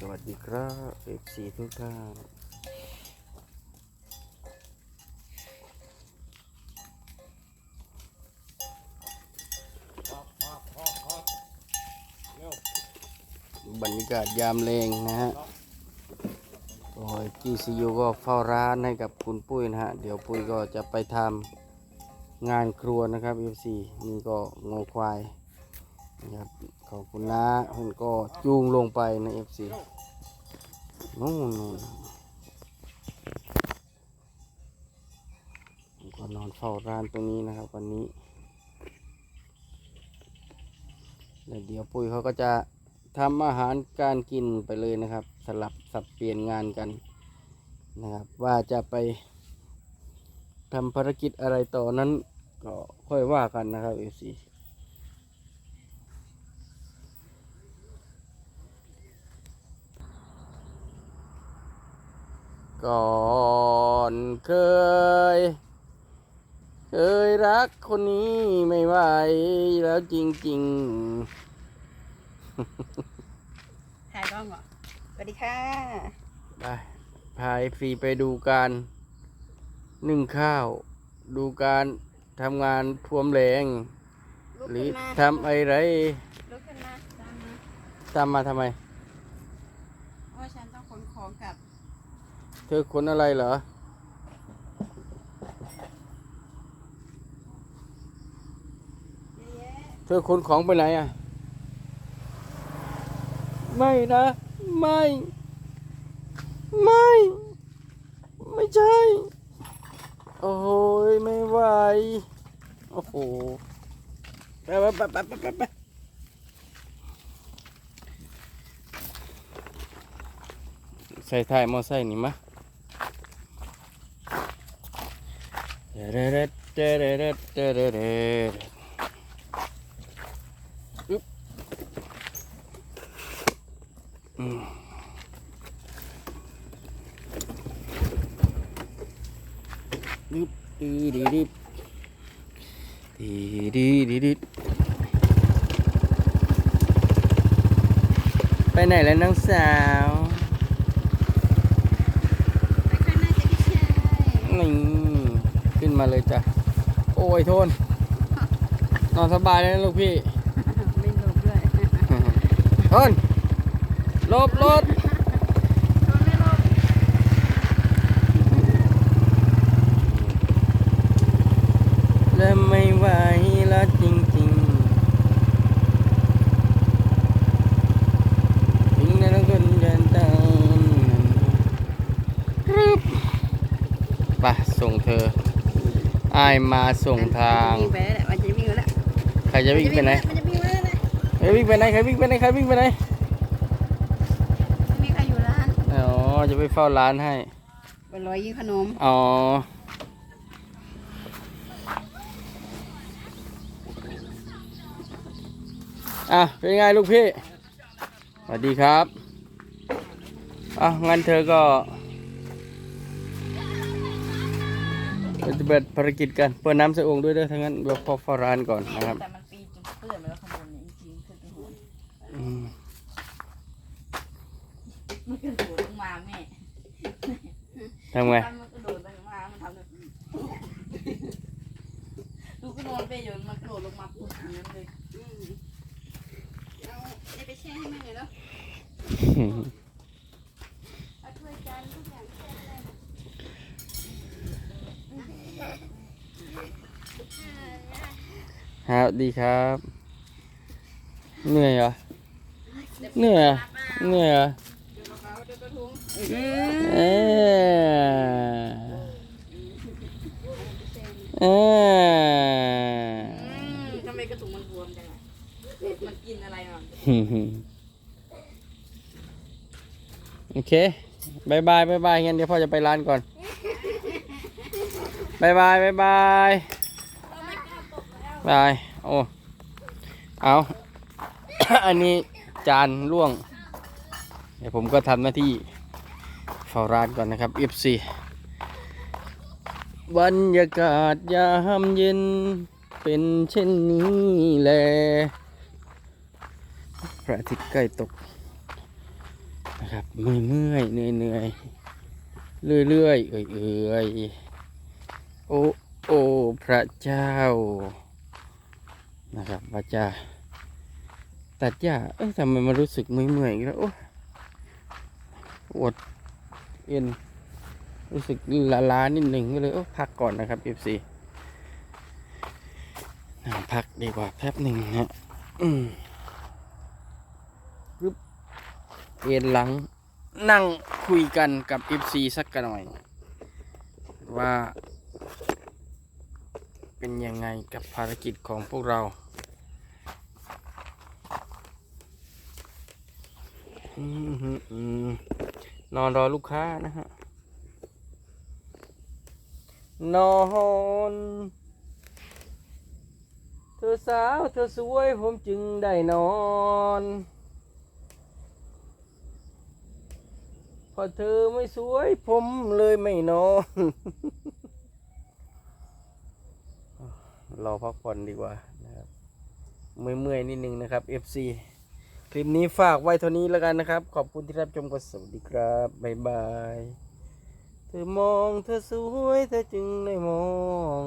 สวัสดีครับเอฟซีทุกท่านบรรยากาศยามเลงนะฮะ โอ้ยจีซียูก็เฝ้าร้านให้กับคุณปุ้ยนะฮะ เดี๋ยวปุ้ยก็จะไปทำงานครัวนะครับ FC นี่ก็งอควาย นะครับขอบคุณนะคุณก็จูงลงไปในะ FC นู่นนู่นก็นอนเฝ้าร้านตรงนี้นะครับวันนี้แล้วเดี๋ยวปุ้ยเขาก็จะทำอาหารการกินไปเลยนะครับ สลับสับเปลี่ยนงานกันนะครับ ว่าจะไปทำภารกิจอะไรต่อนั้นก็ค่อยว่ากันนะครับ FC ก่อนเคย เคยรักคนนี้ไม่ไหวแล้วจริงถ่ายกล้องเหรอสวัสดีค่ะ ๆ ไปพายฟรีไปดูการนึ่งข้าว ดูการทำงานท่วมแรง ลุกหรืขึ้อนมาทำอะไรลุกขึ้นมาตามมาตามมาทำไม เพราะว่าฉันต้องขนของกลับ เธอคนอะไรเหรอเยอะแยะเธอขนของไปไหนอะ ไม่นะ ไม่ ไม่ ไม่ใช่ โอ้ยไม่ไหว โอ้โห ไปไปไปไปไปไปใส่ท้ายมอไซค์นี่มะ เดเดเดเดเดเดเดเดเดอึ๊บอืมดึบดีดีดิบดีดีดีดิบไปไหนแล้วน้องสาวไปข้างหน้าจะพี่ชายนี่ มาเลยจ้ะ โอ้ยโทน นอนสบายเลยนะลูกพี่ ไม่หลบด้วยโทนหลบรถไม่หลบและไม่ไหวแล้วจริงๆถึงนั้นก็จะตามรึบไปส่งเธอ อายมาส่งทาง วิ่งไปแล้วแหละมันจะวิ่งแล้วแหละใครจะวิ่งไปไหนมันจะวิ่งแล้วแหละใครวิ่งไปไหนใครวิ่งไปไหนใครวิ่งไปไหนไม่มีใครอยู่ร้านอ๋อจะไปเฝ้าร้านให้ไปรอยยิงขนมอ๋ออะเป็นไงลูกพี่สวัสดีครับอะงั้นเธอก็ ปฏิบัติภารกิจกัน เปิดน้ำใส่โองค์ด้วยเด้อทั้างนั้นเดี๋ยวพอเฝ้าร้านก่อนนะครับแต่มันปีนจนเปื้อนไปแล้วข้างบนนี่จริงๆขึ้นไปหัวอืมมันกระโดดลงมาแม่ทำไง มันกระโดดลงมามันทำเลยดูก็นอนไปอยู่มันกระโดดลงมาปุ๊บอย่างนั้นเลย เอาเอาไปแช่ให้แม่หน่อยแล้วเอาถ้วยจานทุกอย่างแช่ได้ ครับดีครับ เหนื่อยเหรอ เหนื่อยเหรอเหนื่อยเหรอเอออเออทำไมกระถุงมันบวมจังอะมันกินอะไรมาโอเคบายบายบายบายงั้นเดี๋ยวพ่อจะไปร้านก่อนบายบายบายบาย บาย โอ้ เอา อันนี้จานล่วง เดี๋ยวผมก็ทำหน้าที่เฝ้าร้านก่อนนะครับ FC บรรยากาศยามเย็นเป็นเช่นนี้แล พระอาทิตย์ใกล้ตกนะครับเมื่อยเมื่อยเหนื่อยเหนื่อยเรื่อยเรื่อยๆเอื่อยเอื่อยโอ้โอ้พระเจ้า นะครับว่าจะตัดหญ้าเอ้ยทำไมมันรู้สึกเมื่อยเมื่อยๆอีกแล้วโอ้ปวดเอ็นรู้สึกล้าล้าๆนิดหนึ่งก็เลยโอ้พักก่อนนะครับ FC นั่งพักดีกว่าแป๊บหนึ่งนะฮะอืมปึ๊บเอ็นหลังนั่งคุยกันกับ FC สักกันหน่อย ว่า เป็นยังไงกับภารกิจของพวกเราอนอนรอลูกค้านะฮะ นอนเธอสาวเธอสวยผมจึงได้นอนพอเธอไม่สวยผมเลยไม่นอน รอพักผ่อนดีกว่านะครับเมื่อยๆนิดนึงนะครับ FC คลิปนี้ฝากไว้เท่านี้แล้วกันนะครับ ขอบคุณที่รับชมกันสวัสดีครับบ๊ายบายเธอมองเธอสวยเธอจึงได้มอง